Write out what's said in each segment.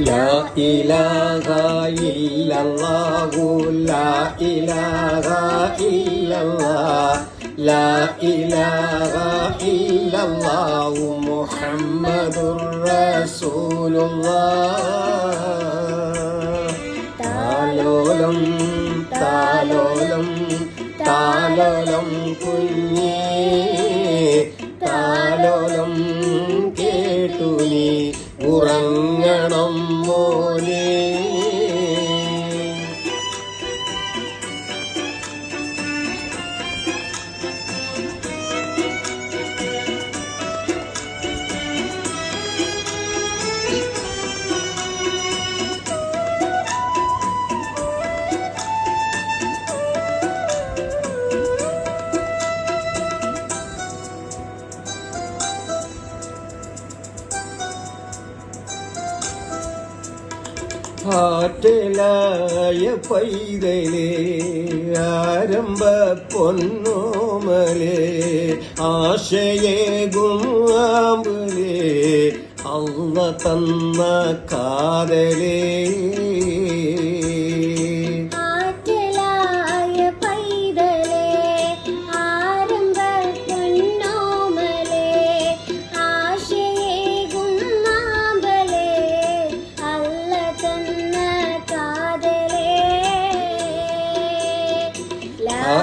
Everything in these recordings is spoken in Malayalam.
لا إله إلا الله لا إله إلا الله لا إله إلا الله محمد رسول الله താലോലം താലോലം താലോലം കുഞ്ഞേ താലോലം കേട്ടു നീ ഉറങ്ങണം ആറ്റലായ പൈതലേ ആരംഭ പൊന്നോമലേ ആശയേകും ആമ്പലേ അള്ള തന്ന കാതലേ.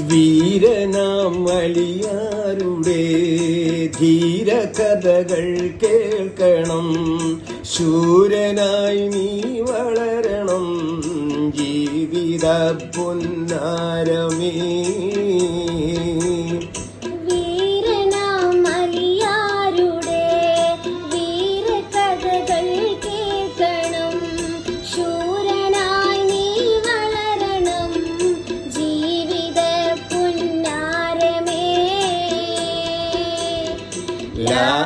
വീരനാം അലിയാരുടെ ധീരകഥകൾ കേൾക്കണം. ശൂരനായി നീ വളരണം. ജീവിത പൊന്നാരമേ.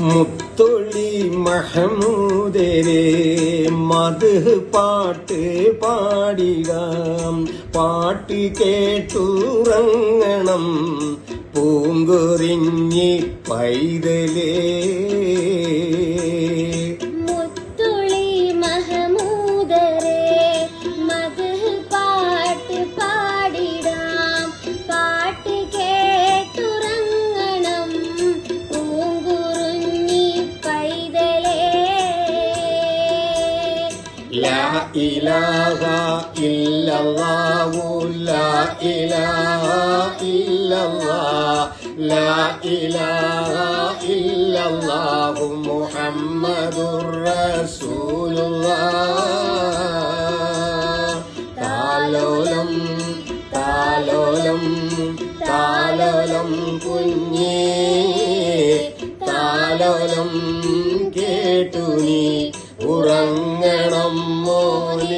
മുത്തൊളി മഹമൂദരെ മത് പാട്ട് പാടിടാം പാട്ട് കേട്ടുറങ്ങണം പൂങ്കുറിഞ്ഞി പൈതലേ. ഇലാഹ ഇല്ലല്ലാഹു ലാ ഇലാഹ ഇല്ലല്ലാഹ് ലാ ഇലാഹ ഇല്ലല്ലാഹു മുഹമ്മദുർ റസൂലുള്ളാഹ് താലോലം താലോലം താലോലം കുഞ്ഞേ താലോലം കേട്ടു നീ Holy.